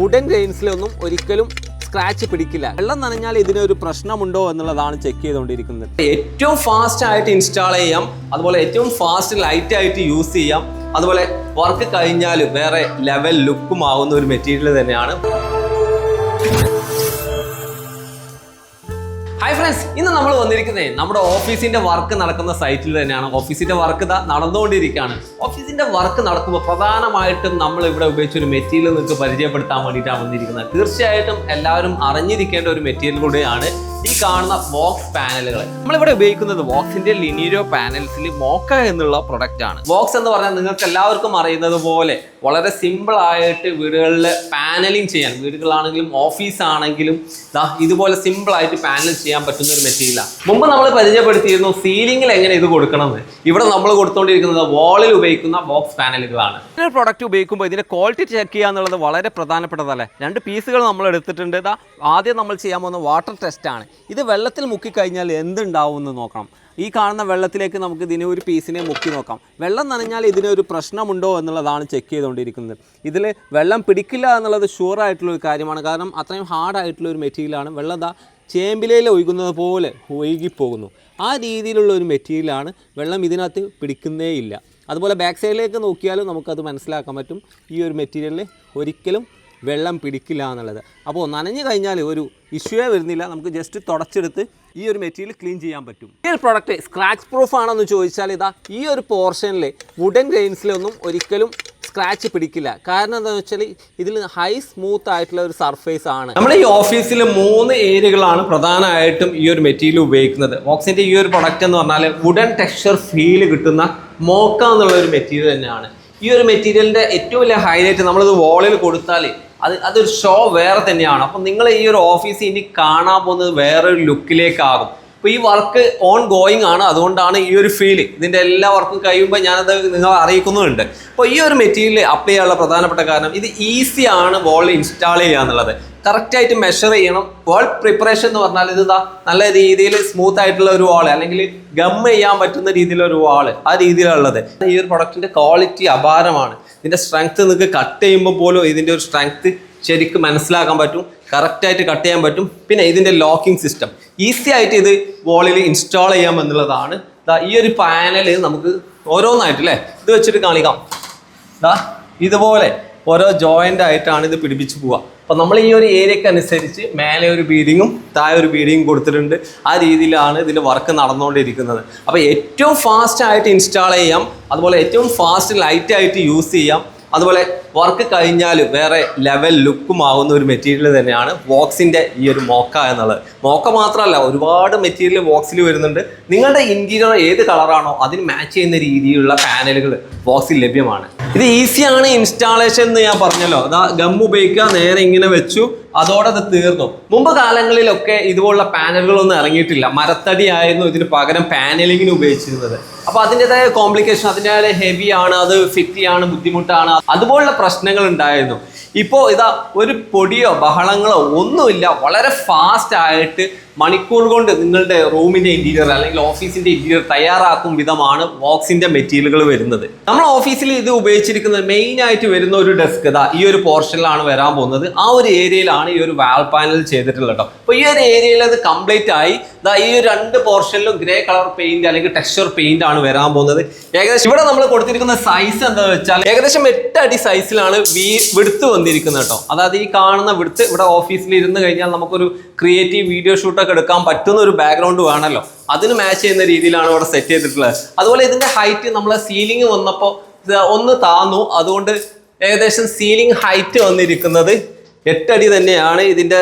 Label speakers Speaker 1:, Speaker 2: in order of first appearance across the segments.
Speaker 1: Wooden ഗ്രെയിൻസിലൊന്നും ഒരിക്കലും scratch പിടിക്കില്ല. വെള്ളം നനഞ്ഞാൽ ഇതിനൊരു പ്രശ്നമുണ്ടോ എന്നുള്ളതാണ് ചെക്ക് ചെയ്തുകൊണ്ടിരിക്കുന്നത്. ഏറ്റവും ഫാസ്റ്റ് ആയിട്ട് ഇൻസ്റ്റാൾ ചെയ്യാം. അതുപോലെ ഏറ്റവും ഫാസ്റ്റ് ലൈറ്റ് ആയിട്ട് യൂസ് ചെയ്യാം. അതുപോലെ വർക്ക് കഴിഞ്ഞാൽ വേറെ ലെവൽ ലുക്കും ആവുന്ന ഒരു മെറ്റീരിയൽ തന്നെയാണ്. ഹായ് ഫ്രണ്ട്സ് ഇന്ന് നമ്മൾ വന്നിരിക്കുന്നത് നമ്മുടെ ഓഫീസിന്റെ വർക്ക് നടക്കുന്ന സൈറ്റിൽ തന്നെയാണ്. ഓഫീസിന്റെ വർക്ക് നടന്നുകൊണ്ടിരിക്കുകയാണ്. ഓഫീസിന്റെ വർക്ക് നടക്കുമ്പോൾ പ്രധാനമായിട്ടും നമ്മൾ ഇവിടെ ഉപയോഗിച്ച ഒരു മെറ്റീരിയൽ നിങ്ങൾക്ക് പരിചയപ്പെടുത്താൻ വേണ്ടിയിട്ടാണ് വന്നിരിക്കുന്നത്. തീർച്ചയായിട്ടും എല്ലാവരും അറിഞ്ഞിരിക്കേണ്ട ഒരു മെറ്റീരിയൽ കൂടെയാണ് ഈ കാണുന്ന വോക്സ് പാനലുകൾ നമ്മളിവിടെ ഉപയോഗിക്കുന്നത് വോക്സിന്റെ ലിനീരോ പാനൽസിൽ മോക്ക എന്നുള്ള പ്രൊഡക്റ്റ് ആണ്. വോക്സ് എന്ന് പറഞ്ഞാൽ നിങ്ങൾക്ക് എല്ലാവർക്കും അറിയുന്നത് പോലെ വളരെ സിമ്പിൾ ആയിട്ട് വീടുകളിൽ പാനലിംഗ് ചെയ്യാൻ വീടുകളാണെങ്കിലും ഓഫീസ് ആണെങ്കിലും ഇതുപോലെ സിമ്പിൾ ആയിട്ട് പാനൽ ചെയ്യാൻ പറ്റുന്ന ഒരു മെറ്റീരിയലാണ് മുമ്പ് നമ്മൾ പരിചയപ്പെടുത്തിയിരുന്നു സീലിംഗിൽ എങ്ങനെ ഇത് കൊടുക്കണമെന്ന്. ഇവിടെ നമ്മൾ കൊടുത്തുകൊണ്ടിരിക്കുന്നത് വാളിൽ ഉപയോഗിക്കുന്ന ബോക്സ് പാനലുകളാണ് ഈ പ്രൊഡക്റ്റ് ഉപയോഗിക്കുമ്പോൾ ഇതിന്റെ ക്വാളിറ്റി ചെക്ക് ചെയ്യുക എന്നുള്ളത് വളരെ പ്രധാനപ്പെട്ടതല്ലേ? രണ്ട് പീസുകൾ നമ്മൾ എടുത്തിട്ടുണ്ട്. ആദ്യം നമ്മൾ ചെയ്യാൻ പോകുന്ന വാട്ടർ ടെസ്റ്റ് ആണ്. ഇത് വെള്ളത്തിൽ മുക്കിക്കഴിഞ്ഞാൽ എന്തുണ്ടാവും എന്ന് നോക്കണം. ഈ കാണുന്ന വെള്ളത്തിലേക്ക് നമുക്ക് ഇതിനെ ഒരു പീസിനെ മുക്കി നോക്കാം. വെള്ളം നനഞ്ഞാൽ ഇതിനൊരു പ്രശ്നമുണ്ടോ എന്നുള്ളതാണ് ചെക്ക് ചെയ്തുകൊണ്ടിരിക്കുന്നത്. ഇതിൽ വെള്ളം പിടിക്കില്ല എന്നുള്ളത് ഷുവറായിട്ടുള്ളൊരു കാര്യമാണ്. കാരണം അത്രയും ഹാർഡായിട്ടുള്ള ഒരു മെറ്റീരിയലാണ് വെള്ളം എന്താ ചേമ്പിലയിൽ ഒഴുകുന്നത് പോലെ ഒഴുകിപ്പോകുന്നു. ആ രീതിയിലുള്ള ഒരു മെറ്റീരിയലാണ് വെള്ളം ഇതിനകത്ത് പിടിക്കുന്നേ ഇല്ല. അതുപോലെ ബാക്ക് സൈഡിലേക്ക് നോക്കിയാലും നമുക്കത് മനസ്സിലാക്കാൻ പറ്റും. ഈ ഒരു മെറ്റീരിയലിൽ ഒരിക്കലും വെള്ളം പിടിക്കില്ല എന്നുള്ളത്. അപ്പോൾ നനഞ്ഞു കഴിഞ്ഞാൽ ഒരു ഇഷ്യൂവേ വരുന്നില്ല. നമുക്ക് ജസ്റ്റ് തുടച്ചെടുത്ത് ഈ ഒരു മെറ്റീരിയൽ ക്ലീൻ ചെയ്യാൻ പറ്റും. ഈ ഒരു പ്രൊഡക്റ്റ് സ്ക്രാച്ച് പ്രൂഫ് ആണെന്ന് ചോദിച്ചാൽ ഇതാ ഈ ഒരു പോർഷനിൽ വുഡൻ ഗ്രെയിൻസിലൊന്നും ഒരിക്കലും സ്ക്രാച്ച് പിടിക്കില്ല. കാരണം എന്താണെന്ന് വെച്ചാൽ ഇതിൽ ഹൈ സ്മൂത്ത് ആയിട്ടുള്ള ഒരു സർഫേസ് ആണ്. നമ്മൾ ഈ ഓഫീസിൽ മൂന്ന് ഏരിയകളാണ് പ്രധാനമായിട്ടും ഈ ഒരു മെറ്റീരിയൽ ഉപയോഗിക്കുന്നത്. ഓക്സിന്റെ ഈ ഒരു പ്രൊഡക്റ്റ് എന്ന് പറഞ്ഞാൽ വുഡൻ ടെക്സ്ചർ ഫീൽ കിട്ടുന്ന മോക്ക എന്നുള്ള ഒരു മെറ്റീരിയൽ തന്നെയാണ്. ഈ ഒരു മെറ്റീരിയലിന്റെ ഏറ്റവും വലിയ ഹൈലൈറ്റ് നമ്മളിത് വോളിൽ കൊടുത്താൽ അത് അതൊരു ഷോ വേറെ തന്നെയാണ്. അപ്പം നിങ്ങൾ ഈ ഒരു ഓഫീസ് ഇനി കാണാൻ പോകുന്നത് വേറൊരു ലുക്കിലേക്കാകും അപ്പോൾ ഈ വർക്ക് ഓൺ ഗോയിങ് ആണ്. അതുകൊണ്ടാണ് ഈ ഒരു ഫീൽ ഇതിന്റെ എല്ലാ വർക്കും കഴിയുമ്പോൾ ഞാനത് നിങ്ങളെ അറിയിക്കുന്നുണ്ട് അപ്പോൾ ഈ ഒരു മെറ്റീരിയൽ അപ്ലൈ ചെയ്യാനുള്ള പ്രധാനപ്പെട്ട കാരണം ഇത് ഈസി ആണ് വോളിൽ ഇൻസ്റ്റാൾ ചെയ്യുക എന്നുള്ളത്. കറക്റ്റായിട്ട് മെഷർ ചെയ്യണം. വാൾ പ്രിപ്പറേഷൻ എന്ന് പറഞ്ഞാൽ ഇതാ നല്ല രീതിയിൽ സ്മൂത്ത് ആയിട്ടുള്ള ഒരു വാൾ അല്ലെങ്കിൽ ഗം ചെയ്യാൻ പറ്റുന്ന രീതിയിലുള്ള ഒരു വാൾ ആ രീതിയിലുള്ളത് ഈ ഒരു പ്രൊഡക്റ്റിന്റെ ക്വാളിറ്റി അപാരമാണ്. ഇതിന്റെ സ്ട്രെങ്ത് നിങ്ങൾക്ക് കട്ട് ചെയ്യുമ്പോൾ പോലും ഇതിന്റെ ഒരു സ്ട്രെങ്ത് ശരിക്കും മനസ്സിലാക്കാൻ പറ്റും. കറക്റ്റായിട്ട് കട്ട് ചെയ്യാൻ പറ്റും. പിന്നെ ഇതിന്റെ ലോക്കിംഗ് സിസ്റ്റം ഈസി ആയിട്ട് ഇത് വോളിൽ ഇൻസ്റ്റാൾ ചെയ്യാം എന്നുള്ളതാണ്. ഈ ഒരു പാനൽ നമുക്ക് ഓരോന്നായിട്ട് അല്ലേ ഇത് വെച്ചിട്ട് കാണിക്കാം. ദാ ഇതുപോലെ ഓരോ ജോയിന്റ് ആയിട്ടാണ് ഇത് പിടിപ്പിച്ച് പോവുക. അപ്പോൾ നമ്മൾ ഈ ഒരു ഏരിയക്ക് അനുസരിച്ച് മേലെ ഒരു ബീഡിങ്ങും താഴെ ഒരു ബീഡിങ്ങും കൊടുത്തിട്ടുണ്ട്. ആ രീതിയിലാണ് ഇതിന്റെ വർക്ക് നടന്നുകൊണ്ടിരിക്കുന്നത്. അപ്പോൾ ഏറ്റവും ഫാസ്റ്റ് ആയിട്ട് ഇൻസ്റ്റാൾ ചെയ്യാം. അതുപോലെ ഏറ്റവും ഫാസ്റ്റ് ലൈറ്റായിട്ട് യൂസ് ചെയ്യാം. അതുപോലെ വർക്ക് കഴിഞ്ഞാൽ വേറെ ലെവൽ ലുക്കും ആവുന്ന ഒരു മെറ്റീരിയൽ തന്നെയാണ് വോക്സിന്റെ ഈ ഒരു മോക്ക എന്നുള്ളത്. മോക്ക മാത്രമല്ല ഒരുപാട് മെറ്റീരിയൽ വോക്സിൽ വരുന്നുണ്ട്. നിങ്ങളുടെ ഇന്റീരിയർ ഏത് കളറാണോ അതിന് മാച്ച് ചെയ്യുന്ന രീതിയിലുള്ള പാനലുകൾ വോക്സിൽ ലഭ്യമാണ്. ഇത് ഈസിയാണ് ഇൻസ്റ്റാളേഷൻ എന്ന് ഞാൻ പറഞ്ഞല്ലോ. അതാ ഗം ഉപയോഗിക്കുക നേരെ ഇങ്ങനെ വെച്ചു അതോടെ അത് തീർന്നു. മുമ്പ് കാലങ്ങളിലൊക്കെ ഇതുപോലുള്ള പാനലുകളൊന്നും ഇറങ്ങിയിട്ടില്ല. മരത്തടി ആയിരുന്നു ഇതിന് പകരം പാനലിങ്ങിന് ഉപയോഗിച്ചിരുന്നത്. അപ്പൊ അതിന്റെതായ കോംപ്ലിക്കേഷൻ അതിന്റെതായ ഹെവി ആണ് അത് ഫിറ്റ് ചെയ്യാണ് ബുദ്ധിമുട്ടാണ് അതുപോലുള്ള പ്രശ്നങ്ങൾ ഉണ്ടായിരുന്നു. ഇപ്പോൾ ഇതാ ഒരു പൊടിയോ ബഹളങ്ങളോ ഒന്നുമില്ല വളരെ ഫാസ്റ്റ് ആയിട്ട് മണിക്കൂർ കൊണ്ട് നിങ്ങളുടെ റൂമിന്റെ ഇന്റീരിയർ അല്ലെങ്കിൽ ഓഫീസിന്റെ ഇന്റീരിയർ തയ്യാറാക്കും വിധമാണ് വോക്സിന്റെ മെറ്റീരിയലുകൾ വരുന്നത്. നമ്മൾ ഓഫീസിൽ ഇത് ഉപയോഗിച്ചിരിക്കുന്നത് മെയിൻ ആയിട്ട് വരുന്ന ഒരു ഡെസ്ക് ഇതാ ഈ ഒരു പോർഷനിലാണ് വരാൻ പോകുന്നത്. ആ ഒരു ഏരിയയിലാണ് ഈ ഒരു വാൾ പാനൽ ചെയ്തിട്ടുള്ളത് അപ്പോൾ ഈ ഒരു ഏരിയയിൽ അത് കംപ്ലീറ്റ് ആയി ഇതാ ഈ രണ്ട് പോർഷനിലും ഗ്രേ കളർ പെയിന്റ് അല്ലെങ്കിൽ ടെക്സ്ചർ പെയിന്റ് ആണ് വരാൻ പോകുന്നത്. ഏകദേശം ഇവിടെ നമ്മൾ കൊടുത്തിരിക്കുന്ന സൈസ് എന്താണെന്ന് വെച്ചാൽ ഏകദേശം എട്ട് അടി സൈസിലാണ് വീ വിടുത്ത് വന്നിരിക്കുന്നത് കേട്ടോ അതായത് ഈ കാണുന്ന വിടുത്ത് ഇവിടെ ഓഫീസിൽ ഇരുന്ന് കഴിഞ്ഞാൽ നമുക്കൊരു ക്രിയേറ്റീവ് വീഡിയോ ഷൂട്ടൊക്കെ എടുക്കാൻ പറ്റുന്ന ഒരു ബാക്ക്ഗ്രൗണ്ട് വേണമല്ലോ അതിന് മാച്ച് ചെയ്യുന്ന രീതിയിലാണ് ഇവിടെ സെറ്റ് ചെയ്തിട്ടുള്ളത്. അതുപോലെ ഇതിന്റെ ഹൈറ്റ് നമ്മൾ സീലിംഗ് വന്നപ്പോൾ ഒന്ന് താന്നു. അതുകൊണ്ട് ഏകദേശം സീലിംഗ് ഹൈറ്റ് വന്നിരിക്കുന്നത് എട്ടടി തന്നെയാണ് ഇതിന്റെ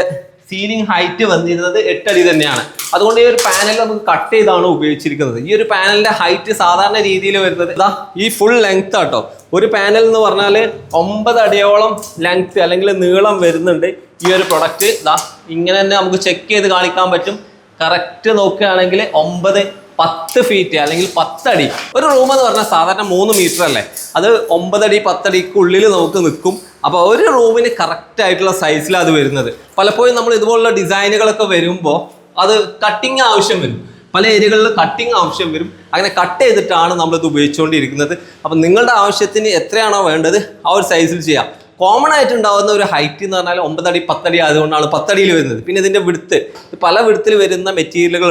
Speaker 1: സീലിംഗ് ഹൈറ്റ് വന്നിരുന്നത് എട്ടടി തന്നെയാണ്. അതുകൊണ്ട് ഈ ഒരു പാനൽ നമുക്ക് കട്ട് ചെയ്താണ് ഉപയോഗിച്ചിരിക്കുന്നത്. ഈ ഒരു പാനലിന്റെ ഹൈറ്റ് സാധാരണ രീതിയിൽ വരുന്നത് ഇതാ ഈ ഫുൾ ലെങ്ത് ആട്ടോ. ഒരു പാനൽ എന്ന് പറഞ്ഞാൽ ഒമ്പത് അടിയോളം ലെങ്ത് അല്ലെങ്കിൽ നീളം വരുന്നുണ്ട് ഈ ഒരു പ്രൊഡക്റ്റ് ഇതാ ഇങ്ങനെ തന്നെ നമുക്ക് ചെക്ക് ചെയ്ത് കാണിക്കാൻ പറ്റും. കറക്റ്റ് നോക്കുകയാണെങ്കിൽ ഒമ്പത് പത്ത് ഫീറ്റ് അല്ലെങ്കിൽ പത്തടി. ഒരു റൂം എന്ന് പറഞ്ഞാൽ സാധാരണ മൂന്ന് മീറ്റർ അല്ലേ? അത് ഒമ്പതടി പത്തടിക്കുള്ളിൽ നമുക്ക് നിൽക്കും. അപ്പോൾ ഒരു റൂമിന് കറക്റ്റ് ആയിട്ടുള്ള സൈസിലാണ് അത് വരുന്നത്. പലപ്പോഴും നമ്മൾ ഇതുപോലുള്ള ഡിസൈനുകളൊക്കെ വരുമ്പോൾ അത് കട്ടിങ് ആവശ്യം വരും. പല ഏരിയകളിൽ കട്ടിങ് ആവശ്യം വരും. അങ്ങനെ കട്ട് ചെയ്തിട്ടാണ് നമ്മളിത് ഉപയോഗിച്ചുകൊണ്ടിരിക്കുന്നത്. അപ്പം നിങ്ങളുടെ ആവശ്യത്തിന് എത്രയാണോ വേണ്ടത് ആ ഒരു സൈസിൽ ചെയ്യാം. കോമൺ ആയിട്ട് ഉണ്ടാകുന്ന ഒരു ഹൈറ്റ് എന്ന് പറഞ്ഞാൽ ഒമ്പതടി പത്തടി ആയതുകൊണ്ടാണ് പത്തടിയിൽ വരുന്നത്. പിന്നെ ഇതിന്റെ വിടുത്ത് പല വിടുത്തിൽ വരുന്ന മെറ്റീരിയലുകൾ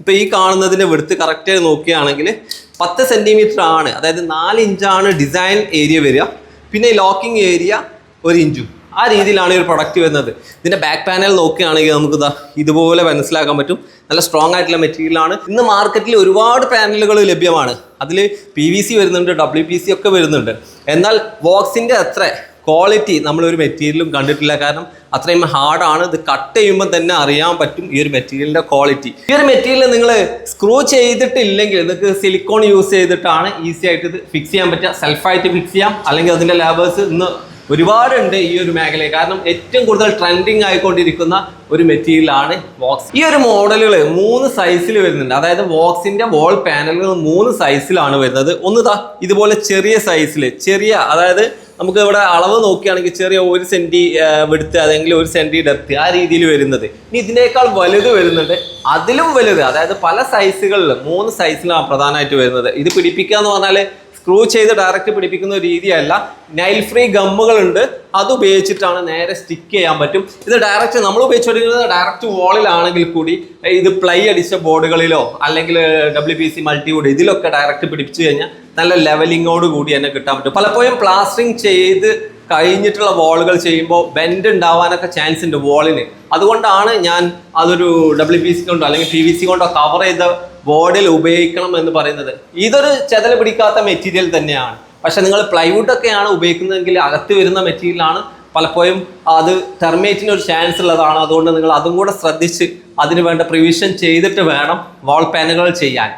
Speaker 1: ഉണ്ട് ഇപ്പൊ ഈ കാണുന്നതിന്റെ വെടുത്ത് കറക്റ്റ് നോക്കുകയാണെങ്കിൽ പത്ത് സെന്റിമീറ്റർ ആണ്. അതായത് നാല് ഇഞ്ചാണ് ഡിസൈൻ ഏരിയ വരിക. പിന്നെ ലോക്കിംഗ് ഏരിയ ഒരു ഇഞ്ചും ആ രീതിയിലാണ് ഈ ഒരു പ്രൊഡക്റ്റ് വരുന്നത്. ഇതിന്റെ ബാക്ക് പാനൽ നോക്കുകയാണെങ്കിൽ നമുക്ക് ഇതാ ഇതുപോലെ മനസ്സിലാക്കാൻ പറ്റും. നല്ല സ്ട്രോങ് ആയിട്ടുള്ള മെറ്റീരിയലാണ് ഇന്ന് മാർക്കറ്റിൽ ഒരുപാട് പാനലുകൾ ലഭ്യമാണ്. അതിൽ പി വി സി വരുന്നുണ്ട് ഡബ്ല്യു പി സി ഒക്കെ വരുന്നുണ്ട്. എന്നാൽ വോക്സിന്റെ അത്ര ക്വാളിറ്റി നമ്മളൊരു മെറ്റീരിയലും കണ്ടിട്ടില്ല. കാരണം അത്രയും ഹാർഡാണ് ഇത് കട്ട് ചെയ്യുമ്പോൾ തന്നെ അറിയാൻ പറ്റും ഈ ഒരു മെറ്റീരിയലിന്റെ ക്വാളിറ്റി ഈ ഒരു മെറ്റീരിയൽ നിങ്ങൾ സ്ക്രൂ ചെയ്തിട്ടില്ലെങ്കിൽ നിങ്ങൾക്ക് സിലിക്കോൺ യൂസ് ചെയ്തിട്ടാണ് ഈസി ആയിട്ട് ഇത് ഫിക്സ് ചെയ്യാൻ പറ്റുക. സെൽഫായിട്ട് ഫിക്സ് ചെയ്യാം. അല്ലെങ്കിൽ അതിന്റെ ലേബേഴ്സ് ഇന്ന് ഒരുപാടുണ്ട് ഈ ഒരു മേഖലയിൽ. കാരണം ഏറ്റവും കൂടുതൽ ട്രെൻഡിങ് ആയിക്കൊണ്ടിരിക്കുന്ന ഒരു മെറ്റീരിയലാണ് വോക്സ് ഈ ഒരു മോഡലുകൾ മൂന്ന് സൈസിൽ വരുന്നുണ്ട്. അതായത് വോക്സിന്റെ വോൾ പാനലുകൾ മൂന്ന് സൈസിലാണ് വരുന്നത്. ഒന്ന് ഇതുപോലെ ചെറിയ സൈസിൽ ചെറിയ അതായത് നമുക്ക് ഇവിടെ അളവ് നോക്കുകയാണെങ്കിൽ ചെറിയ ഒരു സെന്റി വെടുത്ത് അല്ലെങ്കിൽ ഒരു സെന്റി ഡെപ്ത് ആ രീതിയിൽ വരുന്നത്. ഇനി ഇതിനേക്കാൾ വലുത് വരുന്നുണ്ട് അതിലും വലുത് അതായത് പല സൈസുകളിൽ മൂന്ന് സൈസിലാണ് പ്രധാനമായിട്ട് വരുന്നത്. ഇത് പിടിപ്പിക്കുക എന്ന് പറഞ്ഞാൽ സ്ക്രൂ ചെയ്ത് ഡയറക്റ്റ് പിടിപ്പിക്കുന്ന രീതിയല്ല. നൈൽ ഫ്രീ ഗമ്മുകളുണ്ട്. അത് ഉപയോഗിച്ചിട്ടാണ് നേരെ സ്റ്റിക്ക് ചെയ്യാൻ പറ്റും. ഇത് ഡയറക്റ്റ് നമ്മൾ ഉപയോഗിച്ചുകൊണ്ടിരിക്കുന്നത് ഡയറക്റ്റ് വോളിലാണെങ്കിൽ കൂടി ഇത് പ്ലൈ അടിച്ച ബോർഡുകളിലോ അല്ലെങ്കിൽ ഡബ്ല്യു പി സി മൾട്ടിവുഡ് ഇതിലൊക്കെ ഡയറക്റ്റ് പിടിപ്പിച്ചു കഴിഞ്ഞാൽ നല്ല ലെവലിങ്ങോട് കൂടി തന്നെ കിട്ടാൻ പറ്റും. പലപ്പോഴും പ്ലാസ്റ്ററിങ് ചെയ്ത് കഴിഞ്ഞിട്ടുള്ള വോളുകൾ ചെയ്യുമ്പോൾ ബെൻഡ് ഉണ്ടാവാനൊക്കെ ചാൻസ് ഉണ്ട് വോളിന് അതുകൊണ്ടാണ് ഞാൻ അതൊരു ഡബ്ല്യു പി സി കൊണ്ടോ അല്ലെങ്കിൽ പി വി സി കൊണ്ടോ കവർ ചെയ്ത ബോർഡിൽ ഉപയോഗിക്കണം എന്ന് പറയുന്നത്. ഇതൊരു ചെതല പിടിക്കാത്ത മെറ്റീരിയൽ തന്നെയാണ്. പക്ഷെ നിങ്ങൾ പ്ലൈവുഡ് ഒക്കെയാണ് ഉപയോഗിക്കുന്നതെങ്കിൽ അകത്ത് വരുന്ന മെറ്റീരിയലാണ് പലപ്പോഴും അത് ടെർമേറ്റിന് ഒരു ചാൻസ് ഉള്ളതാണ്. അതുകൊണ്ട് നിങ്ങൾ അതും കൂടെ ശ്രദ്ധിച്ച് അതിന് വേണ്ട പ്രിവിഷൻ ചെയ്തിട്ട് വേണം വാൾ പാനലുകൾ ചെയ്യാൻ.